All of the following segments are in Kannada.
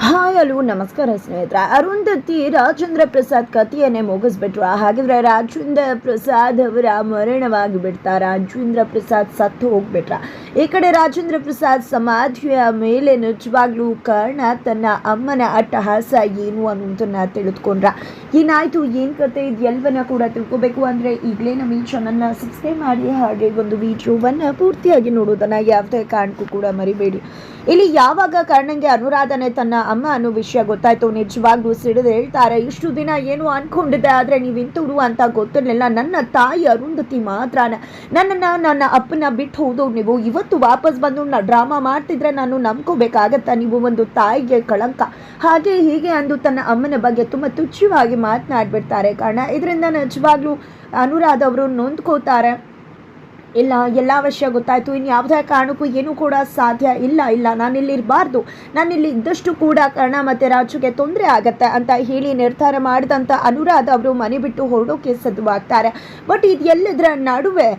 啊 ಹಾಯ್ ಹಲೋ ನಮಸ್ಕಾರ ಸ್ನೇಹಿತರೆ. ಅರುಂಧತಿ ರಾಜೇಂದ್ರ ಪ್ರಸಾದ್ ಕಥೆಯನ್ನೇ ಮುಗಿಸ್ಬಿಟ್ರು. ಹಾಗಿದ್ರೆ ರಾಜೇಂದ್ರ ಪ್ರಸಾದ್ ಅವರ ಮರಣವಾಗಿ ಬಿಡ್ತಾ ರಾಜೇಂದ್ರ ಪ್ರಸಾದ್ ಸತ್ತು ಹೋಗ್ಬಿಟ್ರ. ಈ ಕಡೆ ರಾಜೇಂದ್ರ ಪ್ರಸಾದ್ ಸಮಾಧಿಯ ಮೇಲೆ ನಿಜವಾಗ್ಲೂ ಕಾರಣ ತನ್ನ ಅಮ್ಮನ ಅಟ್ಟಹಾಸ ಏನು ಅನ್ನೋದನ್ನ ತಿಳಿದುಕೊಂಡ್ರ. ಏನಾಯ್ತು? ಏನ್ ಕತೆ? ಇದ್ ಎಲ್ಲವನ್ನ ಕೂಡ ತಿಳ್ಕೊಬೇಕು ಅಂದ್ರೆ ಈಗಲೇ ನಮ್ಮ ಈ ಚಾನಲ್ನ ಸಬ್ಸ್ಕ್ರೈಬ್ ಮಾಡಿ, ಹಾಗೆ ಒಂದು ವಿಡಿಯೋವನ್ನ ಪೂರ್ತಿಯಾಗಿ ನೋಡೋದನ್ನ ಯಾವುದೇ ಕಾರಣಕ್ಕೂ ಕೂಡ ಮರಿಬೇಡಿ. ಇಲ್ಲಿ ಯಾವಾಗ ಕರ್ಣಂಗೆ ಅನುರಾಧನೆ ತನ್ನ ಅಮ್ಮ ಅನ್ನೋ ವಿಷಯ ಗೊತ್ತಾಯ್ತು. ನಿಜವಾಗ್ಲೂ ಸಿಡಿದು ಹೇಳ್ತಾರೆ, ಇಷ್ಟು ದಿನ ಏನು ಅನ್ಕೊಂಡಿದ್ದೆ, ಆದ್ರೆ ನೀವು ಇಂಥವ್ರು ಅಂತ ಗೊತ್ತಿರಲಿಲ್ಲ. ನನ್ನ ತಾಯಿ ಅರುಂಧತಿ ಮಾತ್ರ ನನ್ನನ್ನ ನನ್ನ ಅಪ್ಪನ ಬಿಟ್ಟು ಹೋದವ್ರು ನೀವು. ಇವತ್ತು ವಾಪಸ್ ಬಂದು ನಾ ಡ್ರಾಮಾ ಮಾಡ್ತಿದ್ರೆ ನಾನು ನಂಬ್ಕೋಬೇಕಾಗತ್ತಾ? ನೀವು ಒಂದು ತಾಯಿಗೆ ಕಳಂಕ. ಹಾಗೆ ಹೀಗೆ ಅಂದು ತನ್ನ ಅಮ್ಮನ ಬಗ್ಗೆ ತುಂಬಾ ತುಚ್ಛವಾಗಿ ಮಾತನಾಡ್ಬಿಡ್ತಾರೆ. ಕಾರಣ, ಇದರಿಂದ ನಿಜವಾಗ್ಲೂ ಅನುರಾಧ ಅವರು ನೊಂದ್ಕೋತಾರೆ. ಇಲ್ಲ, ಎಲ್ಲ ವಿಷಯ ಗೊತ್ತಾಯಿತು. ಇನ್ನು ಯಾವುದೇ ಕಾರಣಕ್ಕೂ ಏನೂ ಕೂಡ ಸಾಧ್ಯ ಇಲ್ಲ ಇಲ್ಲ. ನಾನಿಲ್ಲಿ ಇರಬಾರ್ದು ನಾನಿಲ್ಲಿ ಇದ್ದಷ್ಟು ಕೂಡ ಕರ್ಣ ಮತ್ತು ರಾಜುಗೆ ತೊಂದರೆ ಆಗತ್ತೆ ಅಂತ ಹೇಳಿ ನಿರ್ಧಾರ ಮಾಡಿದಂಥ ಅನುರಾಧ ಅವರು ಮನೆ ಬಿಟ್ಟು ಹೊರಡೋಕೆ ಸಿದ್ಧವಾಗ್ತಾರೆ ಬಟ್ ಇದು ಎಲ್ಲದರ ನಡುವೆ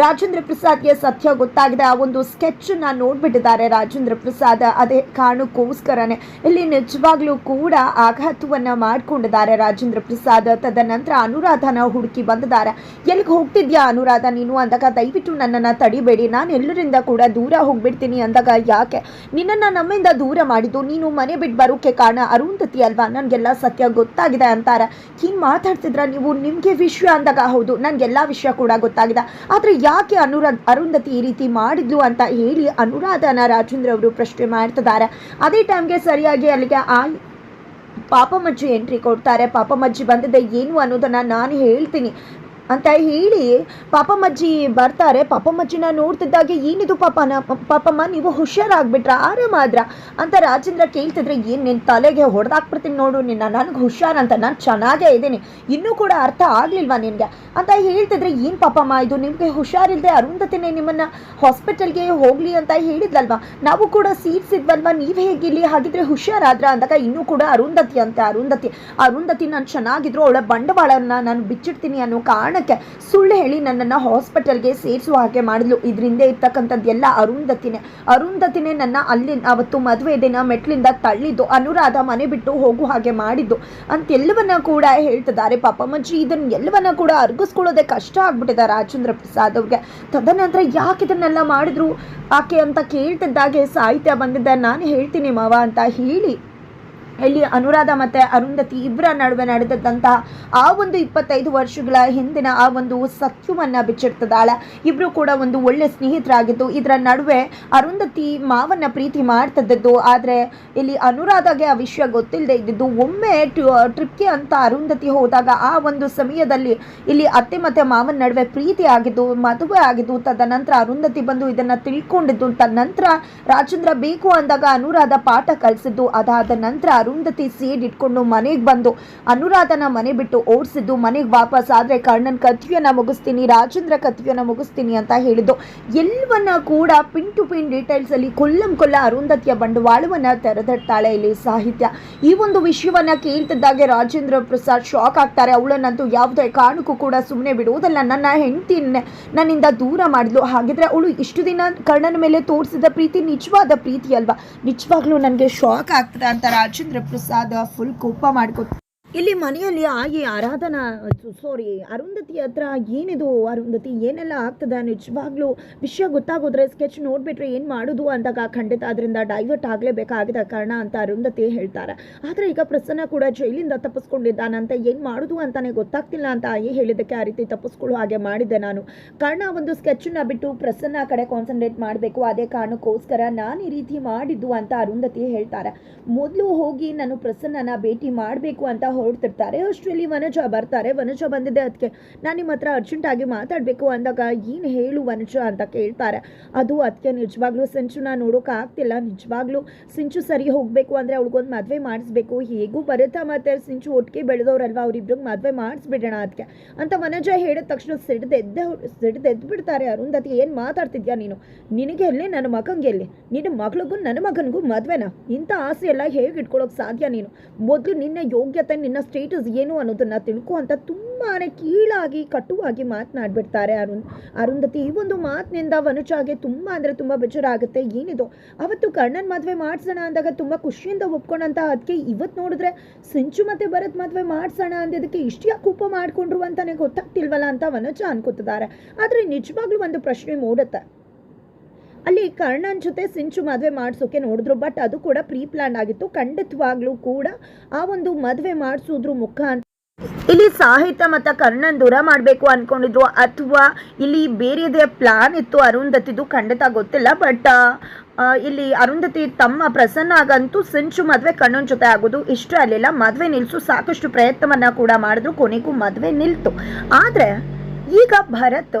ರಾಜೇಂದ್ರ ಪ್ರಸಾದ್ಗೆ ಸತ್ಯ ಗೊತ್ತಾಗಿದೆ. ಆ ಒಂದು ಸ್ಕೆಚ್ನ ನೋಡ್ಬಿಟ್ಟಿದ್ದಾರೆ ರಾಜೇಂದ್ರ ಪ್ರಸಾದ್. ಅದೇ ಕಾರಣಕ್ಕೋಸ್ಕರನೇ ಇಲ್ಲಿ ನಿಜವಾಗ್ಲೂ ಕೂಡ ಆಘಾತವನ್ನ ಮಾಡಿಕೊಂಡಿದ್ದಾರೆ ರಾಜೇಂದ್ರ ಪ್ರಸಾದ್. ತದನಂತರ ಅನುರಾಧನ ಹುಡುಕಿ ಬಂದಿದ್ದಾರೆ. ಎಲ್ಲಿಗೆ ಹೋಗ್ತಿದ್ಯಾ ಅನುರಾಧ ನೀನು ಅಂದಾಗ, ದಯವಿಟ್ಟು ನನ್ನನ್ನ ತಡಿಬೇಡಿ. ನಾನು ಎಲ್ಲರಿಂದ ಕೂಡ ದೂರ ಹೋಗ್ಬಿಡ್ತೀನಿ ಅಂದಾಗ, ಯಾಕೆ? ನಿನ್ನನ್ನ ನಮ್ಮಿಂದ ದೂರ ಮಾಡಿದ್ದು ನೀನು ಮನೆ ಬಿಟ್ಟು ಬರೋಕೆ ಕಾರಣ ಅರುಂಧತಿ ಅಲ್ವಾ? ನನಗೆಲ್ಲ ಸತ್ಯ ಗೊತ್ತಾಗಿದೆ ಅಂತಾರೆ. ಏನ್ ಮಾತಾಡ್ತಿದ್ರ ನೀವು ನಿಮಗೆ ವಿಷಯ ಅಂದಾಗ, ಹೌದು, ನನಗೆಲ್ಲ ವಿಷಯ ಕೂಡ ಗೊತ್ತಾಗಿದೆ. ಆದ್ರೆ ಯಾಕೆ ಅನುರಾ, ಅರುಂಧತಿ ಈ ರೀತಿ ಮಾಡಿದ್ಲು ಅಂತ ಹೇಳಿ ಅನುರಾಧನ ರಾಜೇಂದ್ರ ಅವರು ಪ್ರಶ್ನೆ ಮಾಡ್ತಿದ್ದಾರೆ. ಅದೇ ಟೈಮ್ಗೆ ಸರಿಯಾಗಿ ಅಲ್ಲಿಗೆ ಆ ಪಾಪಮಜ್ಜಿ ಎಂಟ್ರಿ ಕೊಡ್ತಾರೆ. ಪಾಪಮಜ್ಜಿ ಬಂದಿದೆ ಏನು ಅನ್ನೋದನ್ನ ನಾನು ಹೇಳ್ತೀನಿ. ಅಂತ ಹೇಳಿ ಪಾಪಮ್ಮಜ್ಜಿ ಬರ್ತಾರೆ. ಪಾಪಮ್ಮಜ್ಜಿನ ನೋಡ್ತಿದ್ದಾಗೆ ಏನಿದು ಪಾಪನ ಪಾಪಮ್ಮ, ನೀವು ಹುಷಾರಾಗ್ಬಿಟ್ರ? ಆರಾಮಾದ್ರ? ಅಂತ ರಾಜೇಂದ್ರ ಕೇಳ್ತಿದ್ರೆ, ಏನ್ ನಿನ್ ತಲೆಗೆ ಹೊಡೆದಾಕ್ಬಿಡ್ತೀನಿ ನೋಡು, ನಿನ್ನ ನನಗೆ ಹುಷಾರಂತ ನಾನು ಚೆನ್ನಾಗೇ ಇದ್ದೀನಿ. ಇನ್ನೂ ಕೂಡ ಅರ್ಥ ಆಗ್ಲಿಲ್ವಾ ನಿನಗೆ? ಅಂತ ಹೇಳ್ತಿದ್ರೆ, ಏನ್ ಪಾಪಮ್ಮ ಇದು? ನಿಮಗೆ ಹುಷಾರಿಲ್ದೆ ಅರುಂಧತಿನೇ ನಿಮ್ಮನ್ನ ಹಾಸ್ಪಿಟಲ್ಗೆ ಹೋಗ್ಲಿ ಅಂತ ಹೇಳಿದ್ಲಲ್ವಾ? ನಾವು ಕೂಡ ಸೀಟ್ಸ್ ಇದ್ವಲ್ವಾ ನೀವು ಹೇಗಿಲ್ಲಿ ಹಾಗಿದ್ರೆ ಹುಷಾರಾದ್ರ? ಅಂದಾಗ ಇನ್ನೂ ಕೂಡ ಅರುಂಧತಿ ಅಂತ, ಅರುಂಧತಿ. ಅರುಂಧತಿ ನಾನು ಚೆನ್ನಾಗಿದ್ರು, ಅವಳ ಬಂಡವಾಳನ ನಾನು ಬಿಚ್ಚಿಡ್ತೀನಿ ಅನ್ನೋ ಕಾರಣಕ್ಕೆ ಸುಳ್ಳು ಹೇಳಿ ನನ್ನನ್ನು ಹಾಸ್ಪಿಟಲ್ಗೆ ಸೇರಿಸುವ ಹಾಗೆ ಮಾಡಿದ್ಲು. ಇದರಿಂದ ಇರ್ತಕ್ಕಂಥದ್ದು ಎಲ್ಲ ಅರುಂಧತಿನೇ ಅರುಂಧತಿನೇ ನನ್ನ ಅಲ್ಲಿ ಅವತ್ತು ಮದುವೆ ದಿನ ಮೆಟ್ಲಿಂದ ತಳ್ಳಿದ್ದು. ಅನುರಾಧ ಮನೆ ಬಿಟ್ಟು ಹೋಗುವ ಹಾಗೆ ಮಾಡಿದ್ದು. ಅಂತೆಲ್ಲವನ್ನ ಕೂಡ ಹೇಳ್ತಿದ್ದಾರೆ ಪಾಪಮ್ಮಜ್ಜಿ ಇದನ್ನು ಎಲ್ಲವನ್ನ ಕೂಡ ಅರ್ಗಿಸ್ಕೊಳ್ಳೋದೇ ಕಷ್ಟ ಆಗ್ಬಿಟ್ಟಿದೆ ರಾಜೇಂದ್ರ ಪ್ರಸಾದ್ ಅವ್ರಿಗೆ. ತದನಂತರ ಯಾಕೆ ಇದನ್ನೆಲ್ಲ ಮಾಡಿದ್ರು? ಆಕೆ ಅಂತ ಕೇಳ್ತಿದ್ದಾಗೆ ಸಾಹಿತ್ಯ ಬಂದಿದ್ದ ನಾನು ಹೇಳ್ತೀನಿ ಮಾವ ಅಂತ ಹೇಳಿ ಇಲ್ಲಿ ಅನುರಾಧ ಮತ್ತೆ ಅರುಂಧತಿ ಇಬ್ಬರ ನಡುವೆ ನಡೆದಂತಹ ಆ ಒಂದು ಇಪ್ಪತ್ತೈದು ವರ್ಷಗಳ ಹಿಂದಿನ ಆ ಒಂದು ಸತ್ಯವನ್ನ ಬಿಚ್ಚಿಡ್ತದಾಳೆ ಇಬ್ಬರು ಕೂಡ ಒಂದು ಒಳ್ಳೆ ಸ್ನೇಹಿತರಾಗಿದ್ದು, ಇದರ ನಡುವೆ ಅರುಂಧತಿ ಮಾವನ್ನ ಪ್ರೀತಿ ಮಾಡ್ತಿದ್ದದ್ದು, ಆದ್ರೆ ಇಲ್ಲಿ ಅನುರಾಧಗೆ ಆ ವಿಷಯ ಗೊತ್ತಿಲ್ಲದೆ ಇದ್ದಿದ್ದು, ಒಮ್ಮೆ ಟ್ರಿಪ್ಗೆ ಅಂತ ಅರುಂಧತಿ ಹೋದಾಗ ಆ ಒಂದು ಸಮಯದಲ್ಲಿ ಇಲ್ಲಿ ಅತ್ತೆ ಮತ್ತೆ ಮಾವನ ನಡುವೆ ಪ್ರೀತಿ ಆಗಿದ್ದು, ಮದುವೆ ಆಗಿದ್ದು, ತದನಂತರ ಅರುಂಧತಿ ಬಂದು ಇದನ್ನ ತಿಳ್ಕೊಂಡಿದ್ದು ನಂತರ ರಾಜೇಂದ್ರ ಬೇಕು ಅಂದಾಗ ಅನುರಾಧ ಪಾಠ ಕಲಿಸಿದ್ದು, ಅದಾದ ನಂತರ ಅರುಂಧತಿ ಸೇಡ್ ಇಟ್ಕೊಂಡು ಮನೆಗೆ ಬಂದು ಅನುರಾಧನ ಮನೆ ಬಿಟ್ಟು ಓಡಿಸಿದ್ದು ಮನೆಗೆ ವಾಪಸ್ ಆದರೆ ಕರ್ಣನ್ ಕಥೆಯನ್ನ ಮುಗಿಸ್ತೀನಿ, ರಾಜೇಂದ್ರ ಕಥೆಯನ್ನ ಮುಗಿಸ್ತೀನಿ ಅಂತ ಹೇಳಿದ್ದು. ಎಲ್ಲವನ್ನ ಕೂಡ ಪಿನ್ ಟು ಪಿನ್ ಡೀಟೇಲ್ಸ್ ಅಲ್ಲಿ ಕೊಲ್ಲಂ ಕೊಲ್ಲ ಅರುಂಧತಿಯ ಬಂಡವಾಳವನ್ನ ತೆರೆದಿಡ್ತಾಳೆ ಇಲ್ಲಿ ಸಾಹಿತ್ಯ. ಈ ಒಂದು ವಿಷಯವನ್ನ ಕೇಳ್ತಿದ್ದಾಗೆ ರಾಜೇಂದ್ರ ಪ್ರಸಾದ್ ಶಾಕ್ ಆಗ್ತಾರೆ. ಅವಳನ್ನಂತೂ ಯಾವುದೇ ಕಾರಣಕ್ಕೂ ಕೂಡ ಸುಮ್ಮನೆ ಬಿಡುವುದಲ್ಲ. ನನ್ನ ಹೆಂಡತಿ ನನ್ನಿಂದ ದೂರ ಮಾಡಿದ್ಲು. ಹಾಗಿದ್ರೆ ಅವಳು ಇಷ್ಟು ದಿನ ಕರ್ಣನ ಮೇಲೆ ತೋರಿಸಿದ ಪ್ರೀತಿ ನಿಜವಾದ ಪ್ರೀತಿ ಅಲ್ವಾ? ನಿಜವಾಗ್ಲೂ ನನಗೆ ಶಾಕ್ ಆಗ್ತದೆ ಅಂತ ರಾಜೇಂದ್ರ ಪ್ರಸಾದ್ ಫುಲ್ ಕೋಪ ಮಾಡ್ಕೊ ಇಲ್ಲಿ ಮನೆಯಲ್ಲಿ ಆಗಿ ಆರಾಧನಾ ಸಾರಿ ಅರುಂಧತಿ ಹತ್ರ ಏನಿದು ಅರುಂಧತಿ? ಏನೆಲ್ಲ ಆಗ್ತದೆ? ನಿಜವಾಗ್ಲೂ ವಿಷಯ ಗೊತ್ತಾಗೋದ್ರೆ ಸ್ಕೆಚ್ ನೋಡಿಬಿಟ್ರೆ ಏನು ಮಾಡೋದು ಅಂದಾಗ ಖಂಡಿತ ಅದರಿಂದ ಡೈವರ್ಟ್ ಆಗಲೇಬೇಕಾಗಿದೆ ಕಾರಣ ಅಂತ ಅರುಂಧತಿ ಹೇಳ್ತಾರೆ. ಆದರೆ ಈಗ ಪ್ರಸನ್ನ ಕೂಡ ಜೈಲಿಂದ ತಪ್ಪಿಸ್ಕೊಂಡಿದ್ದಾನಂತ. ಏನು ಮಾಡೋದು ಅಂತಾನೆ ಗೊತ್ತಾಗ್ತಿಲ್ಲ ಅಂತ ಆಯಿ ಹೇಳಿದ್ದಕ್ಕೆ ಆ ರೀತಿ ತಪ್ಪಿಸ್ಕೊಳ್ಳೋ ಹಾಗೆ ಮಾಡಿದ್ದೆ ನಾನು. ಕಾರಣ ಒಂದು ಸ್ಕೆಚ್ಚನ್ನು ಬಿಟ್ಟು ಪ್ರಸನ್ನ ಕಡೆ ಕಾನ್ಸಂಟ್ರೇಟ್ ಮಾಡಬೇಕು. ಅದೇ ಕಾರಣಕ್ಕೋಸ್ಕರ ನಾನು ಈ ರೀತಿ ಮಾಡಿದ್ದು ಅಂತ ಅರುಂಧತಿ ಹೇಳ್ತಾರೆ. ಮೊದಲು ಹೋಗಿ ನಾನು ಪ್ರಸನ್ನನ ಭೇಟಿ ಮಾಡಬೇಕು ಅಂತ ಹೊರಡ್ತಿರ್ತಾರೆ ಅಷ್ಟರಲ್ಲಿ ವನಜ ಬರ್ತಾರೆ. ವನಜ ಬಂದಿದ್ದೆ ಅದಕ್ಕೆ ನಾನು ನಿಮ್ಮ ಹತ್ರ ಅರ್ಜೆಂಟಾಗಿ ಮಾತಾಡಬೇಕು ಅಂದಾಗ ಏನು ಹೇಳು ವನಜ ಅಂತ ಕೇಳ್ತಾರೆ. ಅದು ಅದಕ್ಕೆ ನಿಜವಾಗ್ಲೂ ಸಿಂಚು ನಾನು ನೋಡೋಕ್ಕಾಗ್ತಿಲ್ಲ ನಿಜವಾಗ್ಲೂ ಸಿಂಚು ಸರಿ ಹೋಗಬೇಕು ಅಂದರೆ ಅವಳಿಗೊಂದು ಮದುವೆ ಮಾಡಿಸ್ಬೇಕು. ಹೇಗೂ ಬರುತ್ತಾ ಮತ್ತೆ ಸಿಂಚು ಒಟ್ಟಿಗೆ ಬೆಳೆದವ್ರಲ್ವ? ಅವರಿಬ್ರಿಗೆ ಮದುವೆ ಮಾಡಿಸ್ಬಿಡೋಣ ಅದಕ್ಕೆ ಅಂತ ವನಜ ಹೇಳಿದ ತಕ್ಷಣ ಸಿಡ್ದೆದ್ದೆ ಸಿಡ್ದೆದ್ದು ಬಿಡ್ತಾರೆ ಅರುಂಧತಿ ಏನು ಮಾತಾಡ್ತಿದ್ಯಾ ನೀನು? ನಿನಗೆ ಎಲ್ಲಿ? ನನ್ನ ಮಗಂಗೆ ಎಲ್ಲಿ? ನಿನ್ನ ಮಗಳಿಗೂ ನನ್ನ ಮಗನಿಗೂ ಮದುವೆನಾ? ಇಂಥ ಆಸೆ ಎಲ್ಲ ಹೇಗೆ ಇಟ್ಕೊಳ್ಳೋಕೆ ಸಾಧ್ಯ ನೀನು? ಮೊದಲು ನಿನ್ನ ಯೋಗ್ಯತೆ ನಿನ್ನ ನಿನ್ನ ಸ್ಟೇಟಸ್ ಏನು ಅನ್ನೋದನ್ನು ತಿಳ್ಕೊ ಅಂತ ತುಂಬಾ ಕೀಳಾಗಿ, ಕಟುವಾಗಿ ಮಾತನಾಡ್ಬಿಡ್ತಾರೆ ಅರುಣ್. ಅರುಂಧತಿ, ಈ ಒಂದು ಮಾತಿನಿಂದ ವನುಜಾಗೆ ತುಂಬ ಅಂದರೆ ತುಂಬ ಬೇಜಾರಾಗುತ್ತೆ. ಏನಿದು? ಅವತ್ತು ಕರ್ಣನ್ ಮದುವೆ ಮಾಡ್ಸೋಣ ಅಂದಾಗ ತುಂಬ ಖುಷಿಯಿಂದ ಒಪ್ಕೊಂಡಂತ ಅದಕ್ಕೆ ಇವತ್ತು ನೋಡಿದ್ರೆ ಸಿಂಚು ಮತ್ತೆ ಭರತ್ ಮದುವೆ ಮಾಡ್ಸೋಣ ಅಂದಿದ್ದಕ್ಕೆ ಇಷ್ಟು ಯಾಕೆ ಕೋಪ ಮಾಡಿಕೊಂಡ್ರು ಅಂತಲೇ ಗೊತ್ತಾಗ್ತಿಲ್ವಲ್ಲ ಅಂತ ವನಜ ಅನ್ಕೋತಿದ್ದಾರೆ ಆದರೆ ನಿಜವಾಗ್ಲೂ ಒಂದು ಪ್ರಶ್ನೆ ಮೂಡುತ್ತೆ. ಅಲ್ಲಿ ಕರ್ಣನ್ ಜೊತೆ ಸಿಂಚು ಮದುವೆ ಮಾಡಿಸೋಕೆ ನೋಡಿದ್ರು ಬಟ್ ಅದು ಕೂಡ ಪ್ರೀ ಪ್ಲಾನ್ ಆಗಿತ್ತು. ಖಂಡಿತವಾಗ್ಲೂ ಕೂಡ ಆ ಒಂದು ಮದುವೆ ಮಾಡಿಸೋದ್ರ ಮುಖ ಇಲ್ಲಿ ಸಾಹಿತ್ಯ ಮತ್ತು ಕರ್ಣನ್ ದೂರ ಮಾಡಬೇಕು ಅನ್ಕೊಂಡಿದ್ರು, ಅಥವಾ ಇಲ್ಲಿ ಬೇರೆದೇ ಪ್ಲಾನ್ ಇತ್ತು ಅರುಂಧತಿದು, ಖಂಡಿತ ಗೊತ್ತಿಲ್ಲ ಬಟ್ ಇಲ್ಲಿ ಅರುಂಧತಿ ತಮ್ಮ ಪ್ರಸನ್ನ ಆಗಂತೂ ಸಿಂಚು ಮದುವೆ ಕಣ್ಣನ ಜೊತೆ ಆಗೋದು ಇಷ್ಟ ಅಲ್ಲಿಲ್ಲ ಮದುವೆ ನಿಲ್ಲಿಸು ಸಾಕಷ್ಟು ಪ್ರಯತ್ನವನ್ನ ಕೂಡ ಮಾಡಿದ್ರು, ಕೊನೆಗೂ ಮದುವೆ ನಿಲ್ತು. ಆದರೆ ಈಗ ಭರತ್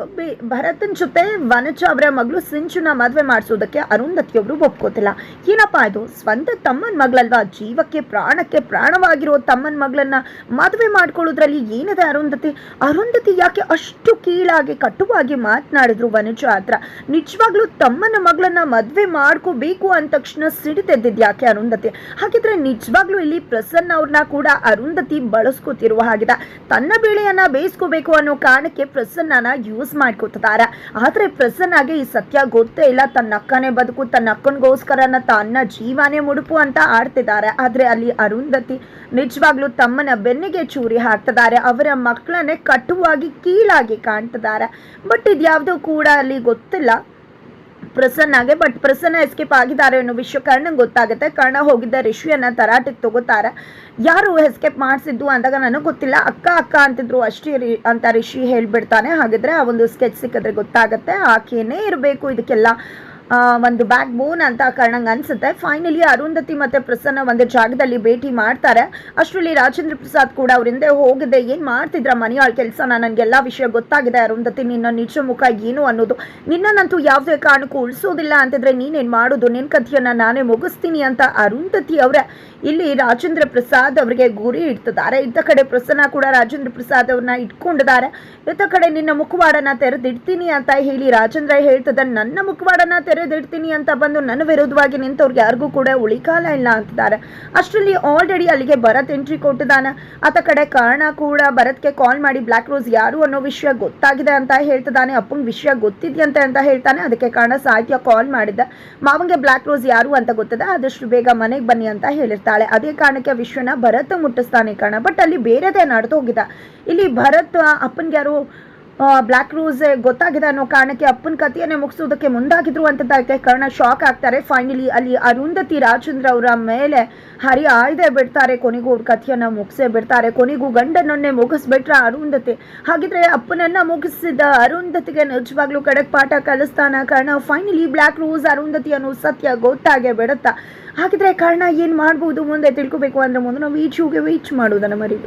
ಭರತನ ಜೊತೆ ವನಜ ಅವರ ಮಗಳು ಸಿಂಚುನ ಮದುವೆ ಮಾಡಿಸೋದಕ್ಕೆ ಅರುಂಧತಿಯವರು ಒಪ್ಕೋತಿಲ್ಲ. ಏನಪ್ಪಾ ಇದು? ಸ್ವಂತ ತಮ್ಮನ ಮಗಳಲ್ವಾ? ಜೀವಕ್ಕೆ, ಪ್ರಾಣಕ್ಕೆ ಪ್ರಾಣವಾಗಿರೋ ತಮ್ಮನ ಮಗಳನ್ನ ಮದುವೆ ಮಾಡ್ಕೊಳ್ಳೋದ್ರಲ್ಲಿ ಏನಿದೆ ಅರುಂಧತಿ ಅರುಂಧತಿ ಯಾಕೆ ಅಷ್ಟು ಕೀಳಾಗಿ, ಕಟುವಾಗಿ ಮಾತನಾಡಿದ್ರು ವನಜ ಹತ್ರ? ನಿಜವಾಗ್ಲೂ ತಮ್ಮನ ಮಗಳನ್ನ ಮದುವೆ ಮಾಡ್ಕೋಬೇಕು ಅಂದ ತಕ್ಷಣ ಸಿಡಿತೆದ್ದಿದ್ ಯಾಕೆ ಅರುಂಧತಿ ಹಾಗಿದ್ರೆ ನಿಜವಾಗ್ಲೂ ಇಲ್ಲಿ ಪ್ರಸನ್ನ ಅವ್ರನ್ನ ಕೂಡ ಅರುಂಧತಿ ಬಳಸ್ಕೋತಿರುವ ಹಾಗಿದೆ. ತನ್ನ ಬೇಳೆಯನ್ನ ಬೇಯಿಸ್ಕೋಬೇಕು ಅನ್ನೋ ಕಾರಣಕ್ಕೆ ಪ್ರಸನ್ನನ ಯೂಸ್ ಮಾಡ್ಕೊತಿದ್ದಾರೆ ಆದರೆ ಪ್ರಸನ್ನಾಗೆ ಈ ಸತ್ಯ ಗೊತ್ತೇ ಇಲ್ಲ. ತನ್ನ ಅಕ್ಕನೇ ಬದುಕು, ತನ್ನ ಅಕ್ಕನಿಗೋಸ್ಕರನ ತನ್ನ ಜೀವನೇ ಮುಡುಪು ಅಂತ ಆಡ್ತಿದ್ದಾರೆ ಆದರೆ ಅಲ್ಲಿ ಅರುಂಧತಿ ನಿಜವಾಗ್ಲೂ ತಮ್ಮನ ಬೆನ್ನಿಗೆ ಚೂರಿ ಹಾಕ್ತಿದ್ದಾರೆ ಅವರ ಮಕ್ಕಳನ್ನೇ ಕಟುವಾಗಿ ಕೀಳಾಗಿ ಕಾಣ್ತಿದ್ದಾರೆ ಬಟ್ ಇದ್ಯಾವುದೂ ಕೂಡ ಅಲ್ಲಿ ಗೊತ್ತಿಲ್ಲ. ಪ್ರಸನ್ನಾಗೆ ಬಟ್ ಪ್ರಸನ್ನ ಎಸ್ಕೇಪ್ ಆಗಿದ್ದಾರೆ ಅನ್ನೋ ವಿಷಯ ಕರ್ಣಂಗೆ ಗೊತ್ತಾಗುತ್ತೆ. ಕರ್ಣ ಹೋಗಿದ್ದ ರಿಷಿಯನ್ನ ತರಾಟೆಗೆ ತಗೋತಾರೆ. ಯಾರು ಎಸ್ಕೇಪ್ ಮಾಡಿಸಿದ್ದು ಅಂದಾಗ ನನಗೆ ಗೊತ್ತಿಲ್ಲ. ಅಕ್ಕ ಅಕ್ಕ ಅಂತಿದ್ರು ಅಷ್ಟೇ ಅಂತ ರಿಷಿ ಹೇಳ್ಬಿಡ್ತಾನೆ. ಹಾಗಿದ್ರೆ ಆ ಒಂದು ಸ್ಕೆಚ್ ಸಿಕ್ಕಿದ್ರೆ ಗೊತ್ತಾಗುತ್ತೆ. ಆಕೆಯೇ ಇರಬೇಕು ಇದಕ್ಕೆಲ್ಲ. ಒಂದು ಬ್ಯಾಕ್ ಬೋನ್ ಅಂತ ಕಾರಣಂಗೆ ಅನ್ಸುತ್ತೆ. ಫೈನಲಿ ಅರುಂಧತಿ ಮತ್ತೆ ಪ್ರಸನ್ನ ಒಂದು ಜಾಗದಲ್ಲಿ ಭೇಟಿ ಮಾಡ್ತಾರೆ. ಅಷ್ಟರಲ್ಲಿ ರಾಜೇಂದ್ರ ಪ್ರಸಾದ್ ಕೂಡ ಅವ್ರ ಹಿಂದೆ ಹೋಗಿದೆ. ಏನ್ ಮಾಡ್ತಿದ್ರ ಮನೆಯಾಳ ಕೆಲಸ ನನಗೆಲ್ಲ ವಿಷಯ ಗೊತ್ತಾಗಿದೆ ಅರುಂಧತಿ. ನಿನ್ನ ನಿಜ ಮುಖ ಏನು ಅನ್ನೋದು? ನಿನ್ನನ್ನಂತೂ ಯಾವುದೇ ಕಾರಣಕ್ಕೂ ಉಳಿಸೋದಿಲ್ಲ ಅಂತಿದ್ರೆ ನೀನೇನ್ ಮಾಡೋದು? ನಿನ್ ಕಥೆಯನ್ನ ನಾನೇ ಮುಗಿಸ್ತೀನಿ ಅಂತ ಅರುಂಧತಿ ಅವರೇ ಇಲ್ಲಿ ರಾಜೇಂದ್ರ ಪ್ರಸಾದ್ ಅವರಿಗೆ ಗುರಿ ಇಡ್ತಿದ್ದಾರೆ. ಇದ್ದ ಕಡೆ ಪ್ರಸನ್ನ ಕೂಡ ರಾಜೇಂದ್ರ ಪ್ರಸಾದ್ ಅವ್ರನ್ನ ಇಟ್ಕೊಂಡಿದ್ದಾರೆ. ಇತ್ತ ಕಡೆ ನಿನ್ನ ಮುಖವಾಡನ ತೆರೆದಿಡ್ತೀನಿ ಅಂತ ಹೇಳಿ ರಾಜೇಂದ್ರ ಹೇಳ್ತದ ನನ್ನ ಮುಖವಾಡನ ತೆರೆದಿಡ್ತೀನಿ ಅಂತ ಬಂದು ನನ್ನ ವಿರುದ್ಧವಾಗಿ ನಿಂತವ್ರಿಗೆ ಯಾರಿಗೂ ಕೂಡ ಉಳಿಕಾಲ ಇಲ್ಲ ಅಂತಿದ್ದಾರೆ. ಅಷ್ಟರಲ್ಲಿ ಆಲ್ರೆಡಿ ಅಲ್ಲಿಗೆ ಭರತ್ ಎಂಟ್ರಿ ಕೊಟ್ಟಿದ್ದಾನೆ. ಆತ ಕಡೆ ಕಾರಣ ಕೂಡ ಭರತ್ಗೆ ಕಾಲ್ ಮಾಡಿ ಬ್ಲ್ಯಾಕ್ ರೋಸ್ ಯಾರು ಅನ್ನೋ ವಿಷಯ ಗೊತ್ತಾಗಿದೆ ಅಂತ ಹೇಳ್ತಿದ್ದಾನೆ. ಅಪ್ಪಂಗೆ ವಿಷಯ ಗೊತ್ತಿದ್ಯಂತೆ ಅಂತ ಹೇಳ್ತಾನೆ. ಅದಕ್ಕೆ ಕಾರಣ ಸಾಹಿತ್ಯ ಕಾಲ್ ಮಾಡಿದ್ದ. ಮಾವಂಗೆ ಬ್ಲ್ಯಾಕ್ ರೋಸ್ ಯಾರು ಅಂತ ಗೊತ್ತದೆ. ಆದಷ್ಟು ಬೇಗ ಮನೆಗೆ ಬನ್ನಿ ಅಂತ ಹೇಳಿರ್ತಾಳೆ. ಅದೇ ಕಾರಣಕ್ಕೆ ವಿಶ್ವನ ಭರತ್ ಮುಟ್ಟಿಸ್ತಾನೆ ಕಾರಣ. ಬಟ್ ಅಲ್ಲಿ ಬೇರೆದೇ ನಡೆದು ಹೋಗಿದೆ ಇಲ್ಲಿ ಭರತ್ ಅಪ್ಪನ್ಗೆ ಯಾರು ಬ್ಲ್ಯಾಕ್ ರೋಸ್ ಗೊತ್ತಾಗಿದೆ ಅನ್ನೋ ಕಾರಣಕ್ಕೆ ಅಪ್ಪನ ಕಥೆಯನ್ನೇ ಮುಗಿಸೋದಕ್ಕೆ ಮುಂದಾಗಿದ್ರು ಅಂತದಕ್ಕೆ ಕರ್ಣ ಶಾಕ್ ಆಗ್ತಾರೆ. ಫೈನಲಿ ಅಲ್ಲಿ ಅರುಂಧತಿ ರಾಜೇಂದ್ರ ಅವರ ಮೇಲೆ ಹರಿ ಆಯ್ದೆ ಬಿಡ್ತಾರೆ. ಕೊನೆಗೂ ಅವ್ರ ಕಥೆಯನ್ನ ಮುಗಿಸೇ ಬಿಡ್ತಾರೆ. ಕೊನೆಗೂ ಗಂಡನನ್ನೇ ಮುಗಿಸ್ಬಿಟ್ರ ಅರುಂಧತಿ. ಹಾಗಿದ್ರೆ ಅಪ್ಪನನ್ನ ಮುಗಿಸಿದ ಅರುಂಧತಿಗೆ ನಿಜವಾಗ್ಲೂ ಕಡೆಗೆ ಪಾಠ ಕಲಿಸ್ತಾನ Karna. Finally black rose Arundhati ಅನ್ನೋ ಸತ್ಯ ಗೊತ್ತಾಗೇ ಬಿಡುತ್ತಾ? ಹಾಗಿದ್ರೆ ಕರ್ಣ ಏನು ಮಾಡ್ಬೋದು ಮುಂದೆ ತಿಳ್ಕೊಬೇಕು ಅಂದ್ರೆ ಮುಂದೆ ನಾವು ಈಚೂಗೆ ವೀಚ್ ಮಾಡುವುದನ್ನ ಮರಿ